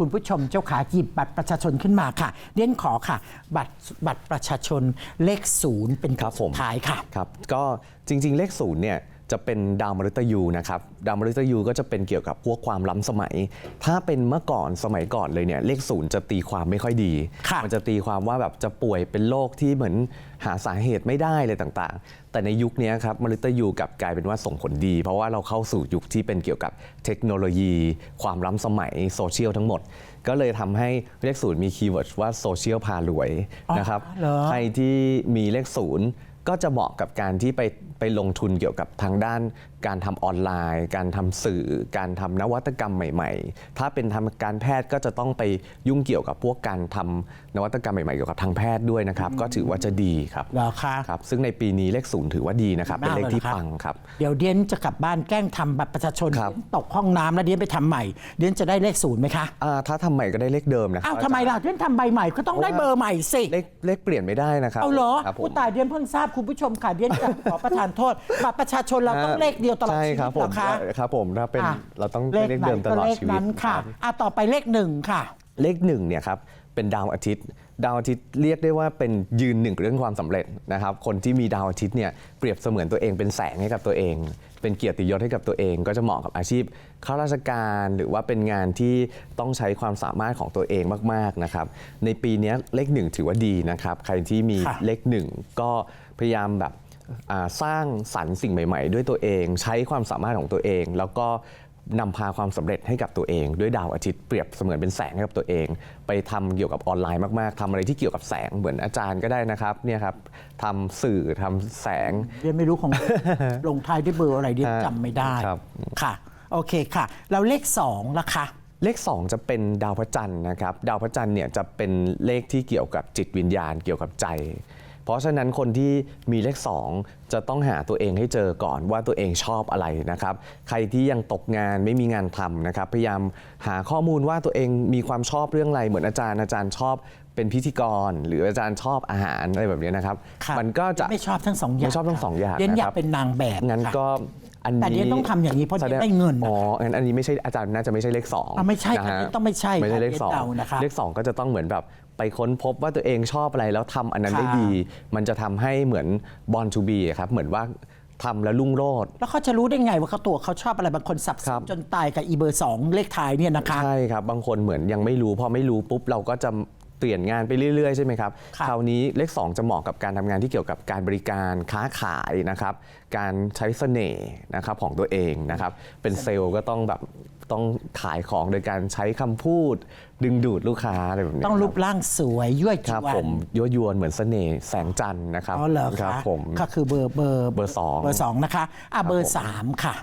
คุณผู้ชมเจ้าขาหยิบบัตรประชาชนขึ้นมาค่ะเรียนขอค่ะ บัตรบัตรประชาชนเลขศูนย์เป็นครับผมสุดท้ายค่ะ ครับก็จริงๆ เลขศูนย์เนี่ย จะเป็นดาวมฤตยูนะครับดาวมฤตยูก็จะเป็นเกี่ยวกับพวกความล้ำสมัย ถ้าเป็นเมื่อก่อนสมัยก่อนเลยเนี่ยเลขศูนย์จะตีความไม่ค่อยดีค่ะมัจะตีความว่าแบบจะป่วยเป็นโรคที่เหมือนหาสาเหตุไม่ได้เลยต่างๆ แต่ในยุคนี้ครับมฤตยูกลับกลายเป็นว่าส่งผลดี เพราะว่าเราเข้าสู่ยุคที่เป็นเกี่ยวกับเทคโนโลยี ความล้ำสมัยโซเชียลทั้งหมด ก็เลยทำให้เลขศูนย์มีคีย์เวิร์ดว่าโซเชียลพารวยนะครับเหรอใครที่มีเลขศูนย์ก็จะเหมาะกับการที่ไป ไปลงทุนเกี่ยวกับทางด้านการทำออนไลน์ การทำสื่อ การทำนวัตกรรมใหม่ ๆ ถ้าเป็นทางการแพทย์ก็จะต้องไปยุ่งเกี่ยวกับพวกการทำนวัตกรรมใหม่ๆเกี่ยวกับทางแพทย์ด้วยนะครับ ก็ถือว่าจะดีครับเหรอคะครับ ซึ่งในปีนี้เลขศูนย์ถือว่าดีนะครับ เป็นเลขที่มากเลยเหรอครับปังครับ เดี๋ยวเดียนจะกลับบ้านแกล้งทำบัตรประชาชนครับเดียนตกห้องน้ำแล้วเดียนไปทำใหม่ เดียนจะได้เลขศูนย์ไหมคะอ่าถ้าทำใหม่ก็ได้เลขเดิมนะครัอ้าวบทำไมล่ะเดียนทำใบใหม่ก็ต้องได้เบอร์ใหม่สิเลขเลขเปลี่ยนไม่ได้นะครับเอาเหรอครับผม ผู้ตายเดียนเพิ่งทราบคุณผู้ชมค่ะเดียนจะขอประทานโทษบัตรประชาชนเราต้องเลขเดียวตลอดใช่ชีควิรัตบเหผรมอคะ ครับผมถ้าเป็นอะ เราต้องเลขเลขไหนเดิมตก็ลอดเลขชีวิตนั้นค่ะรับ อะต่อไปเลขหนึ่งค่ะ เลขหนึ่งเนี่ยครับเป็นดาวอาทิตย์ ดาวอาทิตย์เรียกได้ว่าเป็นยืนหนึ่งเรื่องความสำเร็จนะครับคนที่มีดาวอาทิตย์เนี่ยเปรียบเสมือนตัวเองเป็นแสงให้กับตัวเอง เป็นเกียรติยศให้กับตัวเอง ก็จะเหมาะกับอาชีพข้าราชการหรือว่าเป็นงานที่ต้องใช้ความสามารถของตัวเองมากๆนะครับในปีเนี้ยเลขหนึ่งถือว่าดีนะครับใครที่มีค่ะ เลขหนึ่งก็พยายามแบบอ่า สร้างสรรค์สิ่งใหม่ ๆ ด้วยตัวเอง ใช้ความสามารถของตัวเอง แล้วก็นำพาความสำเร็จให้กับตัวเอง ด้วยดาวอาทิตย์เปรียบเสมือนเป็นแสงให้กับตัวเอง ไปทำเกี่ยวกับออนไลน์มากๆทำอะไรที่เกี่ยวกับแสงเหมือนอาจารย์ก็ได้นะครับเนี่ยครับทำสื่อทำแสงเดียนไม่รู้ของ ลงท้ายด้วยเบอร์อะไรเดียนฮะจำไม่ได้ครับ ค่ะ โอเคค่ะแล้วเลขสองล่ะคะ เลข 2 จะเป็นดาวพระจันทร์นะครับ ดาวพระจันทร์เนี่ยจะเป็นเลขที่เกี่ยวกับจิตวิญญาณเกี่ยวกับใจ เพราะฉะนั้นคนที่มีเลข 2 จะต้องหาตัวเองให้เจอก่อนว่าตัวเองชอบอะไรนะครับ ใครที่ยังตกงานไม่มีงานทำนะครับ พยายามหาข้อมูลว่าตัวเองมีความชอบเรื่องอะไรเหมือนอาจารย์อาจารย์ชอบเป็นพิธีกร หรืออาจารย์ชอบอาหารอะไรแบบนี้นะครับครับมันก็จะไม่ชอบทั้งสองอย่างไม่ชอบทั้งสองอย่างเดียนอยานะครักบเป็นนางแบบงั้นค่ะ ก็อันนี้แต่เดี๋ยวต้องทำอย่างนี้เพราะเดี๋ยวแสได้เงินอ๋องั้นอันนี้ไม่ใช่อาจารย์น่าจะไม่ใช่เลขสองอะไม่ใช่นะฮะอันนี้ต้องไม่ใช่ไม่ใช่เลขค่ะสองเดานะครับเลขสองก็จะต้องเหมือนแบบ ไปค้นพบว่าตัวเองชอบอะไรแล้วทำอันนั้นได้ค่ะดี มันจะทำให้เหมือนบอลทูบีครับ เหมือนว่าทำแล้วรุ่งโรจน์ แล้วเขาจะรู้ได้ไงว่าเขาตัวเขาชอบอะไรบางคนสับสครันบจนตายกับอีเบอร์สองเลขท้ายเนี่ยนะคะ ใช่ครับ บางคนเหมือนยังไม่รู้ พอไม่รู้ปุ๊บเราก็จะ เปลี่ยนงานไปเรื่อยๆ ใช่ไหมครับ ครับคราวนี้เลข 2 จะเหมาะกับการทำงานที่เกี่ยวกับการบริการค้าขายนะครับ การใช้เสน่ห์นะครับของตัวเองนะครับ เป็นเซลล์ก็ต้องแบบต้องขายของโดยการใช้คำพูด ดึงดูดลูกค้าอะไรแบบนี้ต้องรูคปบร่างสวยยั่วคจรับวผนมยั่วยวนเหมือนเสน่ห์แสงจันทร์นะครับอ๋อเหรอครัคะผมก็คือเบอร์เบอร์เบอร์สองเบอร์สองนะคะอะเบอร์สามค่ะ